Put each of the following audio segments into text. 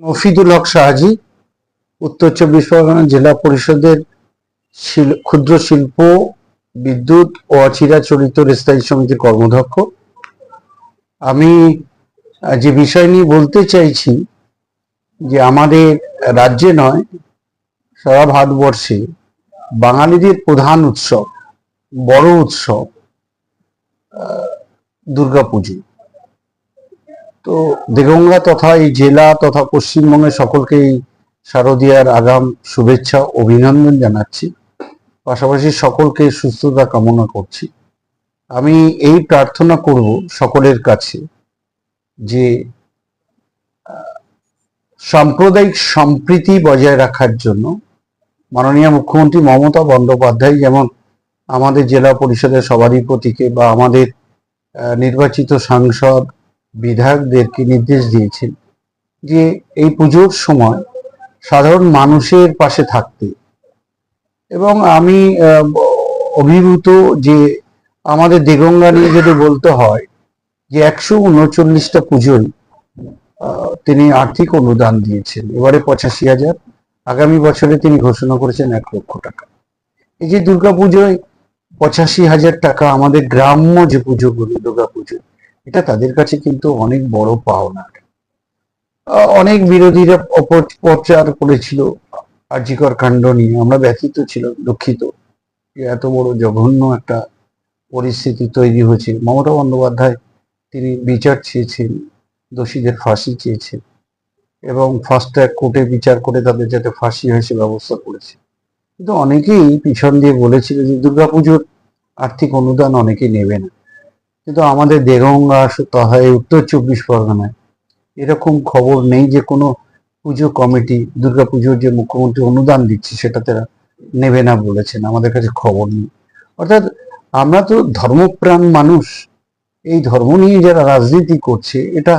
মফিদুল হক শাহজি, উত্তর চব্বিশ পরগনা জেলা পরিষদের ক্ষুদ্র শিল্প, বিদ্যুৎ ও অচিরাচরিত রেস্তাই সমিতির কর্মধ্যক্ষ। আমি যে বিষয় নিয়ে বলতে চাইছি যে আমাদের রাজ্যে নয়, সারা ভারতবর্ষে বাঙালিদের প্রধান উৎসব, বড় উৎসব দুর্গাপুজো। তো দেগঙ্গা তথা এই জেলা তথা পশ্চিমবঙ্গের সকলকেই শারদীয়ার আগাম শুভেচ্ছা, অভিনন্দন জানাচ্ছি। পাশাপাশি সকলকে সুস্থতা কামনা করছি। আমি এই প্রার্থনা করব সকলের কাছে যে সাম্প্রদায়িক সম্প্রীতি বজায় রাখার জন্য মাননীয় মুখ্যমন্ত্রী মমতা বন্দ্যোপাধ্যায় যেমন আমাদের জেলা পরিষদের সবারই প্রতীকে বা আমাদের নির্বাচিত সাংসদ বিধায়কদেরকে নির্দেশ দিয়েছেন যে এই পুজোর সময় সাধারণ মানুষের পাশে থাকতে। এবং আমি অভিভূত যে আমাদের দেগঙ্গা নিয়ে যদি বলতে হয় যে একশো উনচল্লিশটা পুজোয় তিনি আর্থিক অনুদান দিয়েছেন। এবারে পঁচাশি হাজার, আগামী বছরে তিনি ঘোষণা করেছেন এক লক্ষ টাকা। এই যে দুর্গা পুজোয় পঁচাশি হাজার টাকা আমাদের গ্রাম্য যে পুজোগুলো দুর্গা পুজো এটা তাদের কাছে কিন্তু অনেক বড় পাওনা। অনেক বিরোধীরা অপপ্রচার করেছিল। আর্যিকর কাণ্ড নিয়ে আমরা ব্যথিত ছিল দুঃখিত। এত বড় জঘন্য একটা পরিস্থিতি তৈরি হয়েছে। মমতা বন্দ্যোপাধ্যায় তিনি বিচার চেয়েছেন, দোষীদের ফাঁসি চেয়েছেন এবং ফার্স্ট ট্র্যাক কোর্টে বিচার করে তাদের যাতে ফাঁসি হয় সে ব্যবস্থা করেছে। কিন্তু অনেকেই পিছন দিয়ে বলেছিল যে দুর্গাপুজোর আর্থিক অনুদান অনেকে নেবে না। কিন্তু আমাদের দেগঙ্গা তথা উত্তর চব্বিশ পরগনায়। এরকম খবর নেই যে কোনো পুজো কমিটি, দুর্গা পুজোর যে মুখ্যমন্ত্রী অনুদান দিচ্ছে সেটা তারা নেবে না বলেছেন, আমাদের কাছে খবর নেই। অর্থাৎ আমরা তো ধর্মপ্রাণ মানুষ, এই ধর্ম নিয়ে যারা রাজনীতি করছে, এটা,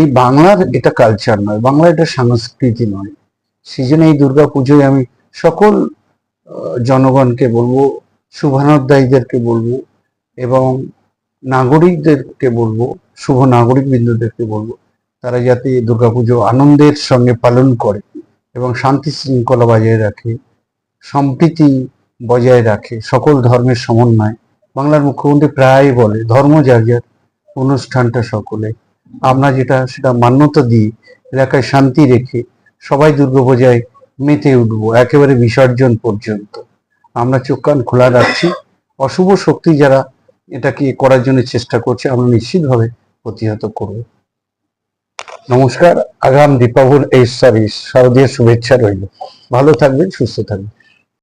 এই বাংলার এটা কালচার নয় বাংলা এটা সংস্কৃতি নয়। সেই জন্য এই দুর্গা পুজোয় আমি সকল জনগণকে বলব শুভানোদ্দায়ীদেরকে বলব, এবং নাগরিকদেরকে বলব, শুভ নাগরিক বিন্দুদেরকে বলব, তারা যাতে দুর্গাপুজো আনন্দের সঙ্গে পালন করে এবং শান্তি শৃঙ্খলা বজায় রাখে, সম্প্রীতি বজায় রাখে, সকল ধর্মের সমন্বয়। বাংলার মুখ্যমন্ত্রী প্রায় বলে, ধর্ম যার যার, অনুষ্ঠানটা সকলে। আমরা যেটা, সেটা মান্যতা দিয়ে এলাকায় শান্তি রেখে সবাই দুর্গাপূজায় মেতে উঠবো, একেবারে বিসর্জন পর্যন্ত। আমরা চোখ কান খোলা রাখছি। অশুভ শক্তি যারা এটাকে করার জন্য চেষ্টা করছি, আমরা নিশ্চিতভাবে প্রতিহত করব। নমস্কার, আগাম দীপাবল এই সার্ভিস শারদীয় শুভেচ্ছা রইল। ভালো থাকবেন, সুস্থ থাকবেন।